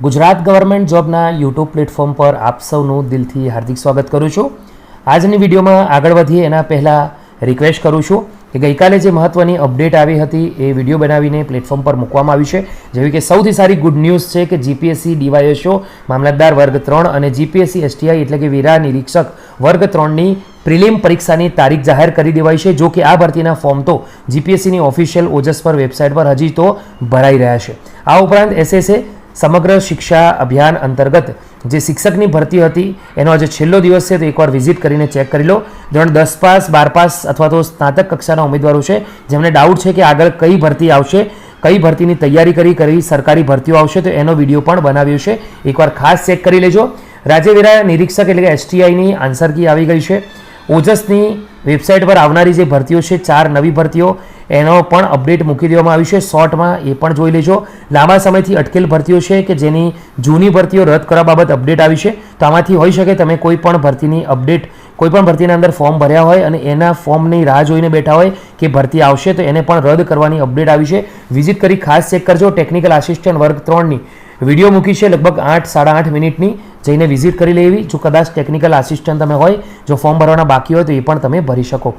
Gujarat government જોબના YouTube platform પર આપ સૌનું દિલથી હાર્દિક સ્વાગત કરું છું. આજની વિડીયોમાં આગળ વધીએ એના પહેલાં રિક્વેસ્ટ કરું છું કે ગઈકાલે જે મહત્ત્વની અપડેટ આવી હતી એ વીડિયો બનાવીને પ્લેટફોર્મ પર મૂકવામાં આવી છે. જેવી કે સૌથી સારી ગુડ ન્યૂઝ છે કે જીપીએસસી ડીવાયએસઓ મામલતદાર વર્ગ ત્રણ અને જીપીએસસી એસટીઆઈ એટલે કે વેરા નિરીક્ષક વર્ગ ત્રણની પ્રિલિમ પરીક્ષાની તારીખ જાહેર કરી દેવાઈ છે, જો કે આ ભરતીના ફોર્મ તો જીપીએસસીની ઓફિશિયલ ઓજસ પર વેબસાઇટ પર હજી તો ભરાઈ રહ્યા છે. આ ઉપરાંત એસએસએ સમગ્ર શિક્ષા અભિયાન અંતર્ગત જે શિક્ષકની ભરતી હતી, એનો આજે છેલ્લો દિવસ છે, તો એકવાર વિઝિટ કરીને ચેક કરી લો. ધોરણ દસ પાસ, બાર પાસ અથવા તો સ્નાતક કક્ષાના ઉમેદવારો છે, જેમને ડાઉટ છે કે આગળ કઈ ભરતી આવશે, કઈ ભરતીની તૈયારી કરી કરી સરકારી ભરતીઓ આવશે, તો એનો વીડિયો પણ બનાવ્યો છે. એકવાર ખાસ ચેક કરી લેજો. રાજ્યવેરા નિરીક્ષક એટલે કે એસટીઆઈની આન્સર કી આવી ગઈ છે. ઓજસની વેબસાઇટ પર આવનારી જે ભરતીઓ છે, ચાર નવી ભરતીઓ એનો પણ અપડેટ મૂકી દેવામાં આવ્યું છે. શોર્ટમાં એ પણ જોઈ લેજો. લાંબા સમયથી અટકેલ ભરતીઓ છે કે જેની જૂની ભરતીઓ રદ કરવા બાબત અપડેટ આવી છે. તો આમાંથી હોઈ શકે તમે કોઈ પણ ભરતીની અપડેટ, કોઈ પણ ભરતીના અંદર ફોર્મ ભર્યા હોય અને એના ફોર્મની રાહ જોઈને બેઠા હોય કે ભરતી આવશે તો એને પણ રદ કરવાની અપડેટ આવી છે. વિઝિટ કરી ખાસ ચેક કરજો. ટેકનિકલ આસિસ્ટન્ટ વર્ગ ત્રણની વીડિયો મૂકી છે લગભગ આઠ, સાડા આઠ મિનિટની. જઈને વિઝિટ કરી લેવી. જો કદાચ ટેકનિકલ આસિસ્ટન્ટ તમે હોય, જો ફોર્મ ભરવાના બાકી હોય તો એ પણ તમે ભરી શકો.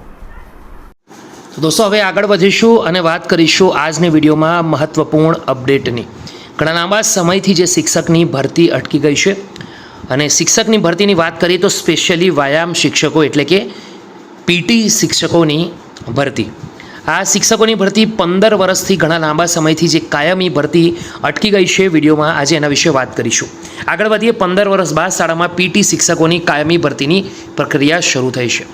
તો દોસ્તો, હવે આગળ વધીશું અને વાત કરીશું આજની વિડીયોમાં મહત્ત્વપૂર્ણ અપડેટની. ઘણા લાંબા સમયથી જે શિક્ષકની ભરતી અટકી ગઈ છે અને શિક્ષકની ભરતીની વાત કરીએ તો સ્પેશિયલી વ્યાયામ શિક્ષકો એટલે કે પીટી શિક્ષકોની ભરતી. આ શિક્ષકોની ભરતી પંદર વર્ષથી ઘણા લાંબા સમયથી જે કાયમી ભરતી અટકી ગઈ છે વિડીયોમાં આજે એના વિશે વાત કરીશું. આગળ વધીએ, પંદર વર્ષ બાદ શાળામાં પીટી શિક્ષકોની કાયમી ભરતીની પ્રક્રિયા શરૂ થઈ છે.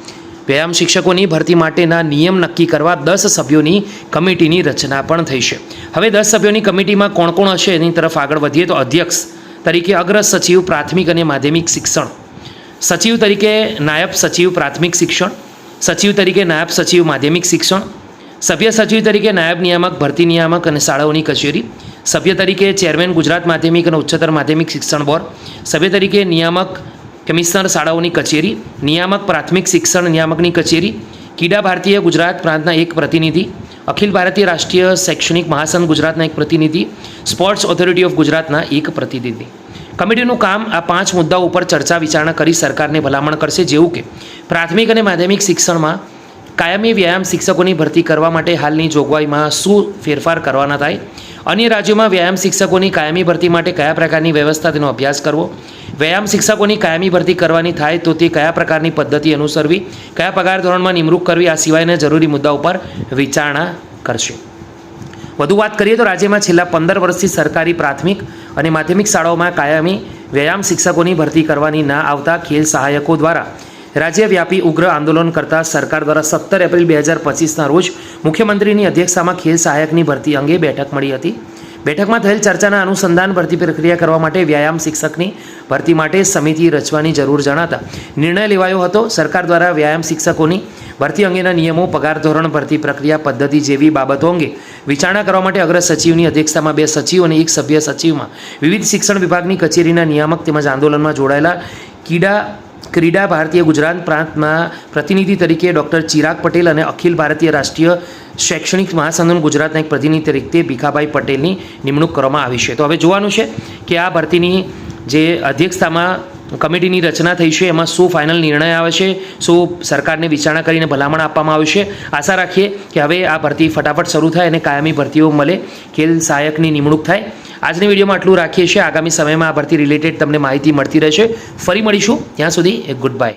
વ્યાયામ શિક્ષકોની ભરતી માટેના નિયમ નક્કી કરવા દસ સભ્યોની કમિટીની રચના પણ થઈ છે. હવે દસ સભ્યોની કમિટીમાં કોણ કોણ હશે એની તરફ આગળ વધીએ તો અધ્યક્ષ તરીકે અગ્ર સચિવ પ્રાથમિક અને માધ્યમિક શિક્ષણ, સચિવ તરીકે નાયબ સચિવ પ્રાથમિક શિક્ષણ, સચિવ તરીકે નાયબ સચિવ માધ્યમિક શિક્ષણ, સભ્ય સચિવ તરીકે નાયબ નિયામક, ભરતી નિયામક અને શાળાઓની કચેરી, સભ્ય તરીકે ચેરમેન ગુજરાત માધ્યમિક અને ઉચ્ચતર માધ્યમિક શિક્ષણ બોર્ડ, સભ્ય તરીકે નિયામક કમિશનર શાળાઓની કચેરી, નિયામક પ્રાથમિક શિક્ષણ નિયામકની કચેરી, કીડા ભારતીય ગુજરાત પ્રાંતના એક પ્રતિનિધિ, અખિલ ભારતીય રાષ્ટ્રીય શૈક્ષણિક મહાસંઘ ગુજરાતના એક પ્રતિનિધિ, સ્પોર્ટ્સ ઓથોરિટી ઓફ ગુજરાતના એક પ્રતિનિધિ. કમિટીનું કામ આ પાંચ મુદ્દાઓ ઉપર ચર્ચા વિચારણા કરી સરકારને ભલામણ કરશે, જેવું કે પ્રાથમિક અને માધ્યમિક શિક્ષણમાં કાયમી વ્યાયામ શિક્ષકોની ભરતી કરવા માટે હાલની જોગવાઈમાં શું ફેરફાર કરવાના થાય? અન્ય રાજ્યોમાં વ્યાયામ શિક્ષકોની કાયમી ભરતી માટે કયા પ્રકારની વ્યવસ્થા તેનો અભ્યાસ કરવો? વ્યાયામ શિક્ષકોની કાયમી ભરતી કરવાની થાય તો તે કયા પ્રકારની પદ્ધતિ અનુસરવી, કયા પગાર ધોરણમાં નિમણૂક કરવી, આ સિવાયના જરૂરી મુદ્દા ઉપર વિચારણા કરશે. વધુ વાત કરીએ તો રાજ્યમાં છેલ્લા પંદર વર્ષથી સરકારી પ્રાથમિક અને માધ્યમિક શાળાઓમાં કાયમી વ્યાયામ શિક્ષકોની ભરતી કરવાની ના આવતા ખેલ સહાયકો દ્વારા રાજ્યવ્યાપી ઉગ્ર આંદોલન કરતા સરકાર દ્વારા સત્તર એપ્રિલ બે હજાર પચીસના રોજ મુખ્યમંત્રીની અધ્યક્ષતામાં ખેલ સહાયકની ભરતી અંગે બેઠક મળી હતી. બેઠકમાં થયેલ ચર્ચાના અનુસંધાન ભરતી પ્રક્રિયા કરવા માટે વ્યાયામ શિક્ષકની ભરતી માટે સમિતિ રચવાની જરૂર જણાતા નિર્ણય લેવાયો હતો. સરકાર દ્વારા વ્યાયામ શિક્ષકોની ભરતી અંગેના નિયમો, પગાર, ધોરણ, ભરતી પ્રક્રિયા પદ્ધતિ જેવી બાબતો અંગે વિચારણા કરવા માટે અગ્ર સચિવની અધ્યક્ષતામાં બે સચિવ અને એક સભ્ય સચિવમાં વિવિધ શિક્ષણ વિભાગની કચેરીના નિયામક તેમજ આંદોલનમાં જોડાયેલા કીડા ક્રીડા ભારતીય ગુજરાત પ્રાંતના પ્રતિનિધિ તરીકે ડૉક્ટર ચિરાગ પટેલ અને અખિલ ભારતીય રાષ્ટ્રીય શૈક્ષણિક મહાસંગમ ગુજરાતના એક પ્રતિનિધિ તરીકે ભીખાભાઈ પટેલની નિમણૂક કરવામાં આવી છે. તો હવે જોવાનું છે કે આ ભરતીની જે અધ્યક્ષતામાં કમિટીની રચના થઈ છે, એમાં શું ફાઇનલ નિર્ણય આવે છે, શું સરકારને વિચારણા કરીને ભલામણ આપવામાં આવશે આશા રાખીએ કે હવે આ ભરતી ફટાફટ શરૂ થાય અને કાયમી ભરતીઓ મળે, ખેલ સહાયકની નિમણૂક થાય. આજની વિડીયોમાં આટલું રાખીએ છીએ. આગામી સમયમાં આ ભરતી રિલેટેડ તમને માહિતી મળતી રહેશે. ફરી મળીશું. ત્યાં સુધી ગુડ બાય